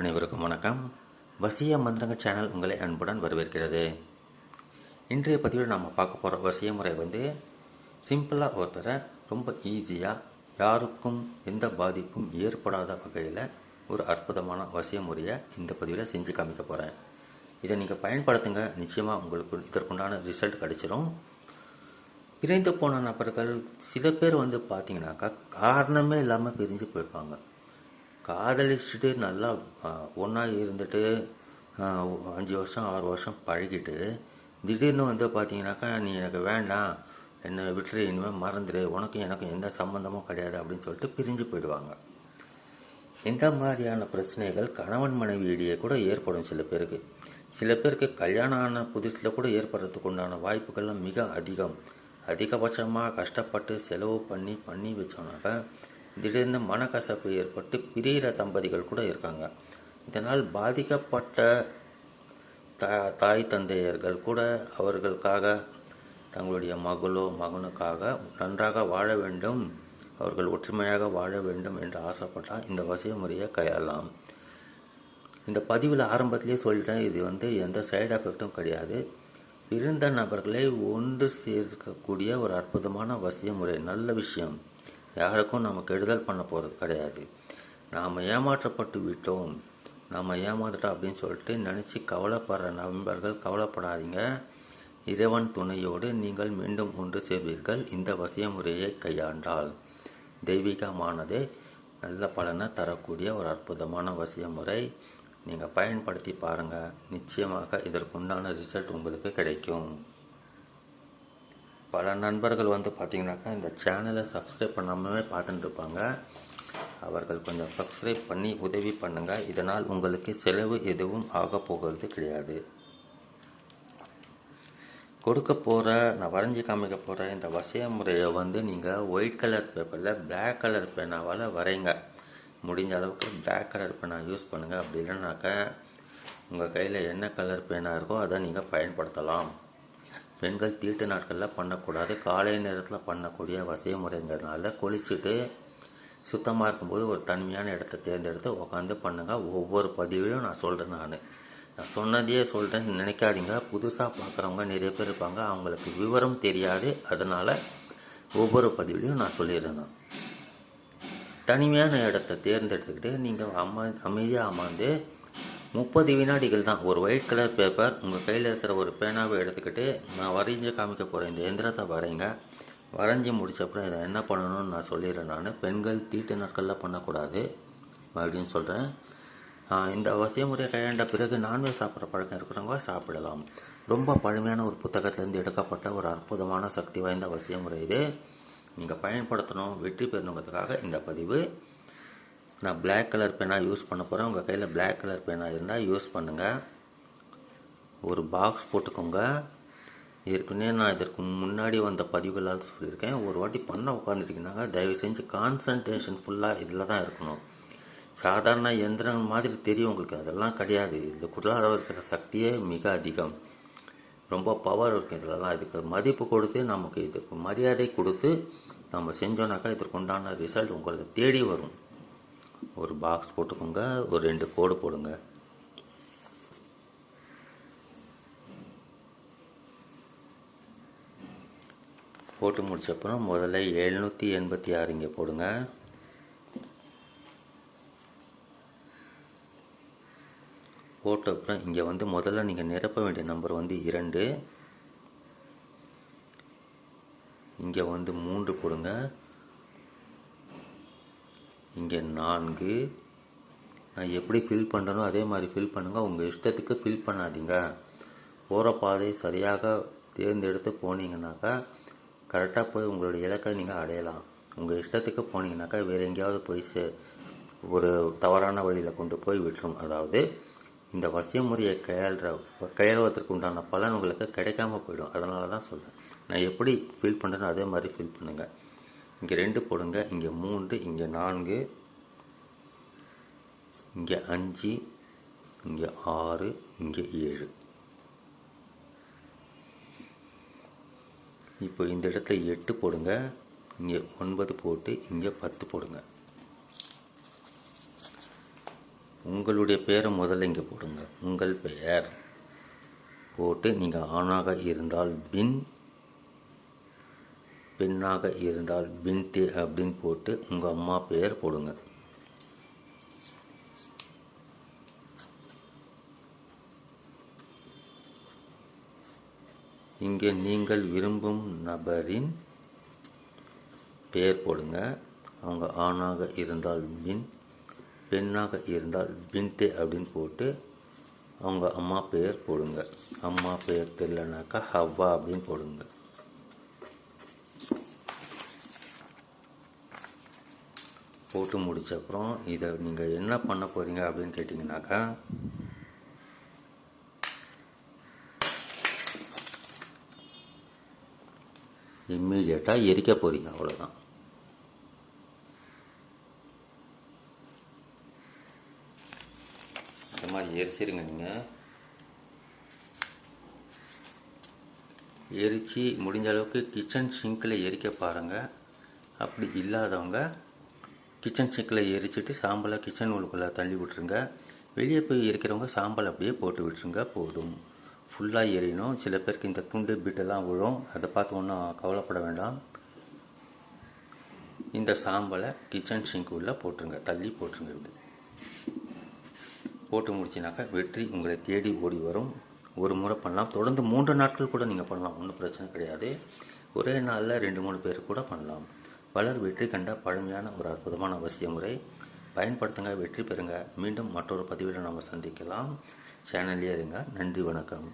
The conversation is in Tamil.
அனைவருக்கும் வணக்கம். வசிய மந்திரங்க சேனல் உங்களை அன்புடன் வரவேற்கிறது. இன்றைய பதிவில் நம்ம பார்க்க போகிற வசிய முறை வந்து சிம்பிளாக ஒருத்தரை ரொம்ப ஈஸியாக யாருக்கும் எந்த பாதிப்பும் ஏற்படாத வகையில் ஒரு அற்புதமான வசிய முறையை இந்த பதிவில் செஞ்சு காமிக்க போகிறேன் இதை நீங்கள் பயன்படுத்துங்க. நிச்சயமாக உங்களுக்கு இதற்குண்டான ரிசல்ட் கிடைச்சிரும். பிரிந்து போன நபர்கள் சில பேர் வந்து பார்த்தீங்கன்னாக்கா காரணமே இல்லாமல் பிரிஞ்சு போயிருப்பாங்க. காதலிச்சுட்டு நல்லா ஒன்றா இருந்துட்டு அஞ்சு வருஷம் ஆறு வருஷம் பழகிட்டு திடீர்னு வந்து பார்த்தீங்கன்னாக்கா நீ எனக்கு வேண்டாம். என்னை விட்டுரு. இனிமேல் மறந்துடு உனக்கும் எனக்கும் எந்த சம்மந்தமும் கிடையாது. அப்படின்னு சொல்லிட்டு பிரிஞ்சு போயிடுவாங்க. இந்த மாதிரியான பிரச்சனைகள் கணவன் மனைவி இடையே கூட ஏற்படும் சில பேருக்கு. சில பேருக்கு கல்யாணம் ஆன புதுசில் கூட ஏற்படுறதுக்கு உண்டான வாய்ப்புகள்லாம் மிக அதிகம். அதிகபட்சமாக கஷ்டப்பட்டு செலவு பண்ணி பண்ணி வச்சோன்னாக்கா திடீர்னு மனக்கசப்பு ஏற்பட்டு பிரிகிற தம்பதிகள் கூட இருக்காங்க. இதனால் பாதிக்கப்பட்ட தா தாய் தந்தையர்கள் கூட அவர்களுக்காக தங்களுடைய மகளோ மகனுக்காக நன்றாக வாழ வேண்டும் அவர்கள் ஒற்றுமையாக வாழ வேண்டும் என்று ஆசைப்பட்டால் இந்த வசிய முறையை கையாளலாம். இந்த பதிவில் ஆரம்பத்திலே சொல்லிட்டேன் இது வந்து எந்த சைடு எஃபெக்ட்டும் கிடையாது. பிறந்த நபர்களை ஒன்று சேர்க்கக்கூடிய ஒரு அற்புதமான வசிய முறை நல்ல விஷயம். யாருக்கும் நாம் கெடுதல் பண்ண போகிறது கிடையாது. நாம் ஏமாற்றப்பட்டு விட்டோம். நாம் ஏமாந்துட்டோம் அப்படின்னு சொல்லிட்டு நினச்சி கவலைப்படுற நண்பர்கள் கவலைப்படாதீங்க. இறைவன் துணையோடு நீங்கள் மீண்டும் ஒன்று சேர்வீர்கள். இந்த வசிய முறையை கையாண்டால். தெய்வீகமானதே நல்ல பலனை தரக்கூடிய ஒரு அற்புதமான வசிய முறை. நீங்கள் பயன்படுத்தி பாருங்கள் நிச்சயமாக இதற்குண்டான ரிசல்ட் உங்களுக்கு கிடைக்கும். பல நண்பர்கள் வந்து பார்த்திங்கனாக்கா இந்த சேனலை சப்ஸ்கிரைப் பண்ணாமலே பார்த்துட்டு இருப்பாங்க. அவர்கள் கொஞ்சம் சப்ஸ்கிரைப் பண்ணி உதவி பண்ணுங்கள் இதனால் உங்களுக்கு செலவு எதுவும் ஆக போகிறது கிடையாது. கொடுக்க போகிற நான் வரைஞ்சி காமிக்க போகிற இந்த வசைய முறையை வந்து நீங்கள் ஒயிட் கலர் பேப்பரில் பிளாக் கலர் பேனாவால் வரைங்க. முடிஞ்ச அளவுக்கு பிளாக் கலர் பேனா யூஸ் பண்ணுங்கள் அப்படி இல்லைனாக்கா உங்கள் கையில் என்ன கலர் பேனா இருக்கோ அதை நீங்கள் பயன்படுத்தலாம். பெண்கள் தீட்டு நாட்களில் பண்ணக்கூடாது. காலை நேரத்தில் பண்ணக்கூடிய வசிய முறைங்கிறதுனால குளிச்சுட்டு சுத்தமாக இருக்கும்போது ஒரு தனிமையான இடத்த தேர்ந்தெடுத்து உட்காந்து பண்ணுங்கள் ஒவ்வொரு பதிவிலும் நான் சொல்கிறேன் நான். நான் சொன்னதையே சொல்கிறேன் நினைக்காதீங்க. புதுசாக பார்க்குறவங்க நிறைய பேர் இருப்பாங்க. அவங்களுக்கு விவரம் தெரியாது. அதனால் ஒவ்வொரு பதிவிலையும் நான் சொல்லிடுறேன் நான். தனிமையான இடத்த தேர்ந்தெடுத்துக்கிட்டு நீங்கள் அம்மா அமைதியாக அமர்ந்து முப்பது வினாடிகள் தான். ஒரு ஒயிட் கலர் பேப்பர் உங்கள் கையில் இருக்கிற ஒரு பேனாவை எடுத்துக்கிட்டு நான் வரைஞ்சு காமிக்க போகிறேன் இந்த எந்திரத்தை வரைங்க. வரைஞ்சி முடிச்சப்பறம் இதை என்ன பண்ணணும்னு நான் சொல்லிடுறேன் நான். பெண்கள் தீட்டு நாட்களில் பண்ணக்கூடாது அப்படின்னு சொல்கிறேன் இந்த வசிய முறையை கையாண்ட பிறகு நான்வெஜ் சாப்பிட்ற பழக்கம் இருக்கிறவங்க சாப்பிடலாம். ரொம்ப பழமையான ஒரு புத்தகத்திலேருந்து எடுக்கப்பட்ட ஒரு அற்புதமான சக்தி வாய்ந்த வசிய முறை இது. நீங்கள் பயன்படுத்தணும் வெற்றி பெறணுங்கிறதுக்காக இந்த பதிவு. நான் பிளாக் கலர் பேனா யூஸ் பண்ண போகிறேன் உங்கள் கையில் பிளாக் கலர் பேனா இருந்தால் யூஸ் பண்ணுங்கள் ஒரு பாக்ஸ் போட்டுக்கோங்க. ஏற்கனவே நான் இதற்கு முன்னாடி வந்த பதிவுகளால் சொல்லியிருக்கேன். ஒரு வாட்டி பண்ண உட்காந்துருக்கீங்கன்னா தயவு செஞ்சு கான்சன்ட்ரேஷன் ஃபுல்லாக இதில் தான் இருக்கணும். சாதாரண எந்திரங்கள் மாதிரி தெரியும் உங்களுக்கு. அதெல்லாம் கிடையாது. இதுக்குள்ளார இருக்கிற சக்தியே மிக அதிகம். ரொம்ப பவர் இருக்கும் இதிலலாம். இதுக்கு மதிப்பு கொடுத்து நமக்கு இதுக்கு மரியாதை கொடுத்து நம்ம செஞ்சோன்னாக்கா இதற்கு உண்டான ரிசல்ட் உங்களுக்கு தேடி வரும். ஒரு பாக்ஸ் போட்டுக்கோங்க. ஒரு ரெண்டு கோடு போடுங்க. போட்டு முடிச்சப்பறம் முதல்ல எழுநூற்றி எண்பத்தி ஆறு இங்கே போடுங்க. போட்ட அப்புறம் இங்கே வந்து முதல்ல நீங்கள் நிரப்ப வேண்டிய நம்பர் வந்து இரண்டு. இங்கே வந்து மூன்று போடுங்க. இங்கே நான்கு. நான் எப்படி ஃபில் பண்ணுறனோ அதே மாதிரி ஃபில் பண்ணுங்கள் உங்கள் இஷ்டத்துக்கு ஃபில் பண்ணாதீங்க. போகிற பாதை சரியாக தேர்ந்தெடுத்து போனீங்கன்னாக்கா கரெக்டாக போய் உங்களுடைய இலக்கை நீங்கள் அடையலாம். உங்கள் இஷ்டத்துக்கு போனீங்கன்னாக்கா வேறு எங்கேயாவது போய் சே ஒரு தவறான வழியில் கொண்டு போய் விட்டுரும். அதாவது இந்த வசிய முறையை கையாளுற கையாளுவதற்கு உண்டான பலன் உங்களுக்கு கிடைக்காம போயிடும். அதனால தான் சொல்கிறேன் நான் எப்படி ஃபீல் பண்ணுறேனோ அதே மாதிரி ஃபீல் பண்ணுங்கள் இங்கே ரெண்டு போடுங்க இங்கே மூன்று இங்கே நான்கு இங்கே அஞ்சு இங்கே ஆறு இங்கே ஏழு. இப்போ இந்த இடத்துல எட்டு போடுங்க இங்கே ஒன்பது போட்டு இங்கே பத்து போடுங்க. உங்களுடைய பெயரை முதல்ல இங்கே போடுங்க. உங்கள் பெயர். போட்டு நீங்கள் ஆணாக இருந்தால் பின் பெண்ணாக இருந்தால் பின்தே அப்படின்னு போட்டு உங்கள் அம்மா பெயர் போடுங்க. இங்கே நீங்கள் விரும்பும் நபரின் பெயர் போடுங்க. அவங்க ஆணாக இருந்தால் பின் பெண்ணாக இருந்தால் பின்தே அப்படின்னு போட்டு அவங்க அம்மா பெயர் போடுங்க. அம்மா பெயர் தெரியலனாக்கா ஹவ்வா அப்படின்னு போடுங்க. போட்டு முடிச்சப்புறம் இதை நீங்கள் என்ன பண்ண போகிறீங்க அப்படின்னு கேட்டிங்கனாக்கா இம்மீடியட்டாக எரிக்க போகிறீங்க அவ்வளோதான் இந்த மாதிரி எரிச்சிருங்க நீங்கள் எரித்து முடிஞ்ச அளவுக்கு கிச்சன் சிங்கில் எரிக்க பாருங்கள் அப்படி இல்லாதவங்க கிச்சன் சிங்கில் எரிச்சிட்டு சாம்பலை கிச்சன் உள்ளுக்குள்ளே தள்ளி விட்டுருங்க. வெளியே போய் எரிக்கிறவங்க சாம்பல் அப்படியே போட்டு விட்டுருங்க போதும். ஃபுல்லாக எரியணும். சில பேருக்கு இந்த துண்டு பிட்டெல்லாம் விழும் அதை பார்த்து ஒன்றும் கவலைப்பட வேண்டாம். இந்த சாம்பலை கிச்சன் சிங்க் போட்டுருங்க. தள்ளி போட்டுருங்க இப்படி. போட்டு முடிச்சினாக்கா வெற்றி உங்களை தேடி ஓடி வரும். ஒரு முறை பண்ணலாம். தொடர்ந்து மூன்று நாட்கள் கூட நீங்கள் பண்ணலாம். ஒன்றும் பிரச்சனை கிடையாது. ஒரே நாளில் ரெண்டு மூணு பேர் கூட பண்ணலாம். பலர் வெற்றி கண்ட பழமையான ஒரு அற்புதமான அவசிய முறை பயன்படுத்துங்க வெற்றி பெறுங்க. மீண்டும் மற்றொரு பதிவில் நாம் சந்திக்கலாம். சேனல்லே இருங்க. நன்றி வணக்கம்.